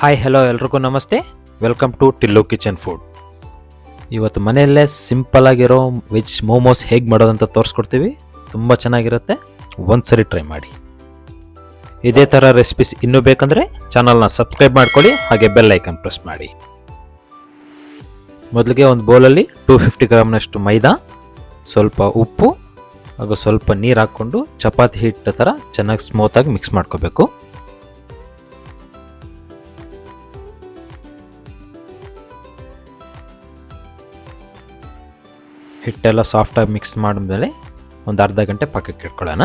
Hi hello ಎಲ್ರಿಗೂ ನಮಸ್ತೆ. Welcome to Tillo kitchen food ಇವತ್ತು ಮನೆಯಲ್ಲೇ ಸಿಂಪಲ್ ಆಗಿರೋ ವೆಜ್ ಮೋಮೋಸ್ ಹೇಗೆ ಮಾಡೋದಂತ ತೋರಿಸ್ಕೊಡ್ತೀವಿ. ತುಂಬ ಚೆನ್ನಾಗಿರುತ್ತೆ. ಒಂದ್ಸರಿ ಟ್ರೈ ಮಾಡಿ. ಇದೇ ಥರ ರೆಸಿಪೀಸ್ ಇನ್ನೂ ಬೇಕಂದರೆ ಚಾನಲ್ನ ಸಬ್ಸ್ಕ್ರೈಬ್ ಮಾಡ್ಕೊಳ್ಳಿ, ಹಾಗೆ ಬೆಲ್ ಐಕನ್ ಪ್ರೆಸ್ ಮಾಡಿ. ಮೊದಲಿಗೆ ಒಂದು ಬೌಲಲ್ಲಿ ಟೂ ಫಿಫ್ಟಿ ಗ್ರಾಮ್ನಷ್ಟು ಮೈದಾ, ಸ್ವಲ್ಪ ಉಪ್ಪು, ಹಾಗೂ ಸ್ವಲ್ಪ ನೀರು ಹಾಕ್ಕೊಂಡು ಚಪಾತಿ ಹಿಟ್ಟು ಥರ ಚೆನ್ನಾಗಿ ಸ್ಮೂತಾಗಿ ಮಿಕ್ಸ್ ಮಾಡ್ಕೋಬೇಕು. ಹಿಟ್ಟೆಲ್ಲ ಸಾಫ್ಟಾಗಿ ಮಿಕ್ಸ್ ಮಾಡಿದ್ಮೇಲೆ ಒಂದು ಅರ್ಧ ಗಂಟೆ ಪಕ್ಕಕ್ಕೆ ಇಟ್ಕೊಳ್ಳೋಣ.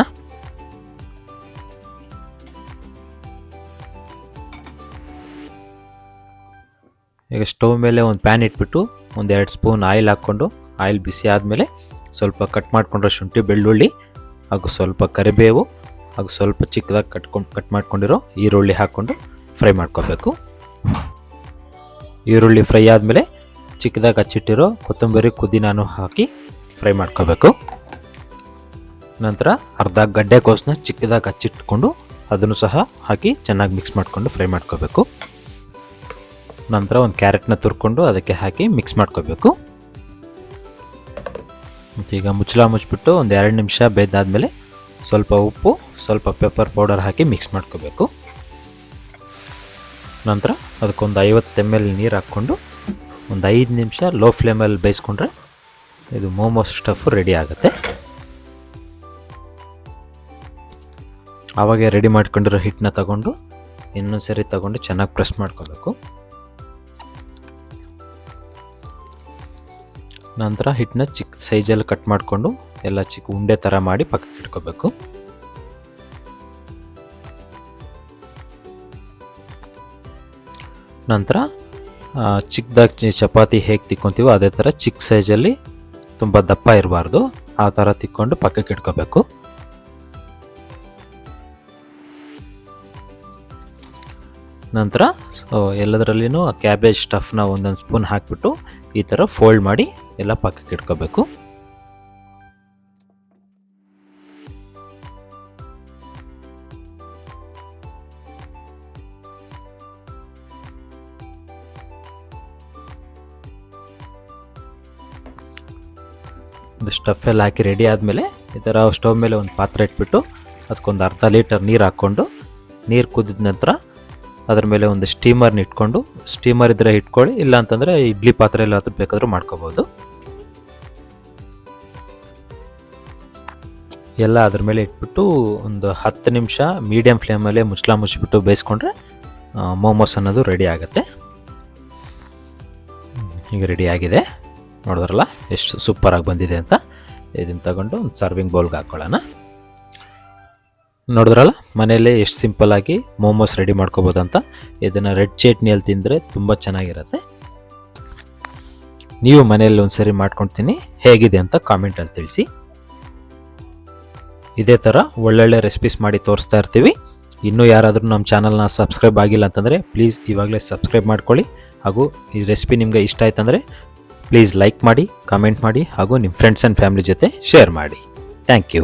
ಈಗ ಸ್ಟವ್ ಮೇಲೆ ಒಂದು ಪ್ಯಾನ್ ಇಟ್ಬಿಟ್ಟು ಒಂದು ಎರಡು ಸ್ಪೂನ್ ಆಯಿಲ್ ಹಾಕ್ಕೊಂಡು, ಆಯಿಲ್ ಬಿಸಿ ಆದಮೇಲೆ ಸ್ವಲ್ಪ ಕಟ್ ಮಾಡ್ಕೊಂಡಿರೋ ಶುಂಠಿ, ಬೆಳ್ಳುಳ್ಳಿ, ಹಾಗೂ ಸ್ವಲ್ಪ ಕರಿಬೇವು, ಹಾಗೂ ಸ್ವಲ್ಪ ಚಿಕ್ಕದಾಗಿ ಕಟ್ಕೊಂಡು, ಕಟ್ ಮಾಡ್ಕೊಂಡಿರೋ ಈರುಳ್ಳಿ ಹಾಕ್ಕೊಂಡು ಫ್ರೈ ಮಾಡ್ಕೋಬೇಕು. ಈರುಳ್ಳಿ ಫ್ರೈ ಆದಮೇಲೆ ಚಿಕ್ಕದಾಗಿ ಹಚ್ಚಿಟ್ಟಿರೋ ಕೊತ್ತಂಬರಿ ಕುದಿನಾನು ಹಾಕಿ ಫ್ರೈ ಮಾಡ್ಕೋಬೇಕು. ನಂತರ ಅರ್ಧ ಗಡ್ಡೆ ಕೋಸನ್ನ ಚಿಕ್ಕದಾಗಿ ಹಚ್ಚಿಟ್ಕೊಂಡು ಅದನ್ನು ಸಹ ಹಾಕಿ ಚೆನ್ನಾಗಿ ಮಿಕ್ಸ್ ಮಾಡಿಕೊಂಡು ಫ್ರೈ ಮಾಡ್ಕೋಬೇಕು. ನಂತರ ಒಂದು ಕ್ಯಾರೆಟ್ನ ತುರ್ಕೊಂಡು ಅದಕ್ಕೆ ಹಾಕಿ ಮಿಕ್ಸ್ ಮಾಡ್ಕೋಬೇಕು. ಈಗ ಮುಚ್ಚಳ ಮುಚ್ಚಿಬಿಟ್ಟು ಒಂದು ಎರಡು ನಿಮಿಷ ಬೇಯ್ದಾದ್ಮೇಲೆ ಸ್ವಲ್ಪ ಉಪ್ಪು, ಸ್ವಲ್ಪ ಪೆಪ್ಪರ್ ಪೌಡರ್ ಹಾಕಿ ಮಿಕ್ಸ್ ಮಾಡ್ಕೋಬೇಕು. ನಂತರ ಅದಕ್ಕೊಂದು ಐವತ್ತು ಎಂ ಎಲ್ ನೀರು ಹಾಕ್ಕೊಂಡು ಒಂದು ಐದು ನಿಮಿಷ ಲೋ ಫ್ಲೇಮಲ್ಲಿ ಬೇಯಿಸ್ಕೊಂಡ್ರೆ ಇದು ಮೋಮೋಸ್ ಸ್ಟಫ್ ರೆಡಿ ಆಗುತ್ತೆ. ಆವಾಗೆ ರೆಡಿ ಮಾಡ್ಕೊಂಡಿರೋ ಹಿಟ್ಟನ್ನ ತಗೊಂಡು, ಇನ್ನೊಂದು ಸರಿ ತಗೊಂಡು ಚೆನ್ನಾಗಿ ಪ್ರೆಸ್ ಮಾಡ್ಕೋಬೇಕು. ನಂತರ ಹಿಟ್ಟನ್ನ ಚಿಕ್ಕ ಸೈಜಲ್ಲಿ ಕಟ್ ಮಾಡಿಕೊಂಡು ಎಲ್ಲ ಚಿಕ್ಕ ಉಂಡೆ ಥರ ಮಾಡಿ ಪಕ್ಕಕ್ಕೆ ಇಟ್ಕೋಬೇಕು. ನಂತರ ಚಿಕ್ಕದಾಗಿ ಚಪಾತಿ ಹೇಗೆ ತಿಕ್ಕೊತೀವೋ ಅದೇ ಥರ ಚಿಕ್ಕ ಸೈಜಲ್ಲಿ ತುಂಬ ದಪ್ಪ ಇರಬಾರ್ದು. ಆ ಥರ ತಿಕ್ಕೊಂಡು ಪಕ್ಕಕ್ಕೆ ಇಟ್ಕೋಬೇಕು. ನಂತರ ಎಲ್ಲದರಲ್ಲಿನೂ ಕ್ಯಾಬೇಜ್ ಸ್ಟಫ್ನ ಒಂದೊಂದು ಸ್ಪೂನ್ ಹಾಕಿಬಿಟ್ಟು ಈ ಥರ ಫೋಲ್ಡ್ ಮಾಡಿ ಎಲ್ಲ ಪಕ್ಕಕ್ಕೆ ಇಟ್ಕೋಬೇಕು. ಒಂದು ಸ್ಟಫ್ ಎಲ್ಲ ಹಾಕಿ ರೆಡಿ ಆದಮೇಲೆ ಈ ಥರ ಸ್ಟವ್ ಮೇಲೆ ಒಂದು ಪಾತ್ರೆ ಇಟ್ಬಿಟ್ಟು ಅದಕ್ಕೊಂದು ಅರ್ಧ ಲೀಟರ್ ನೀರು ಹಾಕ್ಕೊಂಡು ನೀರು ಕುದಿದ ನಂತರ ಅದ್ರ ಮೇಲೆ ಒಂದು ಸ್ಟೀಮರ್ನ ಇಟ್ಕೊಂಡು ಸ್ಟೀಮರ್ ಇದ್ದರೆ ಇಟ್ಕೊಳ್ಳಿ, ಇಲ್ಲ ಅಂತಂದರೆ ಇಡ್ಲಿ ಪಾತ್ರೆ ಎಲ್ಲ ಬೇಕಾದರೂ ಮಾಡ್ಕೋಬೋದು. ಎಲ್ಲ ಅದ್ರ ಮೇಲೆ ಇಟ್ಬಿಟ್ಟು ಒಂದು ಹತ್ತು ನಿಮಿಷ ಮೀಡಿಯಮ್ ಫ್ಲೇಮಲ್ಲೇ ಮುಚ್ಚಲ ಮುಚ್ಚಿಬಿಟ್ಟು ಬೇಯಿಸ್ಕೊಂಡ್ರೆ ಮೋಮೋಸ್ ಅನ್ನೋದು ರೆಡಿ ಆಗುತ್ತೆ. ಈಗ ರೆಡಿ ಆಗಿದೆ. ನೋಡಿದ್ರಲ್ಲ? ಎಷ್ಟು ಸೂಪರಾಗಿ ಬಂದಿದೆ ಅಂತ. ಇದನ್ನು ತಗೊಂಡು ಒಂದು ಸರ್ವಿಂಗ್ ಬೌಲ್ಗೆ ಹಾಕ್ಕೊಳ್ಳೋಣ ನೋಡಿದ್ರಲ್ಲ? ಮನೆಯಲ್ಲೇ ಎಷ್ಟು ಸಿಂಪಲ್ಲಾಗಿ ಮೋಮೋಸ್ ರೆಡಿ ಮಾಡ್ಕೋಬೋದಂತ ಇದನ್ನು ರೆಡ್ ಚಟ್ನಿಯಲ್ಲಿ ತಿಂದರೆ ತುಂಬ ಚೆನ್ನಾಗಿರುತ್ತೆ. ನೀವು ಮನೆಯಲ್ಲಿ ಒಂದ್ಸರಿ ಮಾಡ್ಕೊಳ್ತೀನಿ ಹೇಗಿದೆ ಅಂತ ಕಾಮೆಂಟಲ್ಲಿ ತಿಳಿಸಿ. ಇದೇ ಥರ ಒಳ್ಳೊಳ್ಳೆ ರೆಸಿಪೀಸ್ ಮಾಡಿ ತೋರಿಸ್ತಾ ಇರ್ತೀವಿ. ಇನ್ನೂ ಯಾರಾದರೂ ನಮ್ಮ ಚಾನಲ್ನ ಸಬ್ಸ್ಕ್ರೈಬ್ ಆಗಿಲ್ಲ ಅಂತಂದರೆ ಪ್ಲೀಸ್ ಇವಾಗಲೇ ಸಬ್ಸ್ಕ್ರೈಬ್ ಮಾಡ್ಕೊಳ್ಳಿ. ಹಾಗೂ ಈ ರೆಸಿಪಿ ನಿಮಗೆ ಇಷ್ಟ ಆಯ್ತಂದರೆ ಪ್ಲೀಸ್ ಲೈಕ್ ಮಾಡಿ ಕಮೆಂಟ್ ಮಾಡಿ ಹಾಗೂ ನಿಮ್ಮ ಫ್ರೆಂಡ್ಸ್ ಆ್ಯಂಡ್ ಫ್ಯಾಮಿಲಿ ಜೊತೆ ಶೇರ್ ಮಾಡಿ. Thank you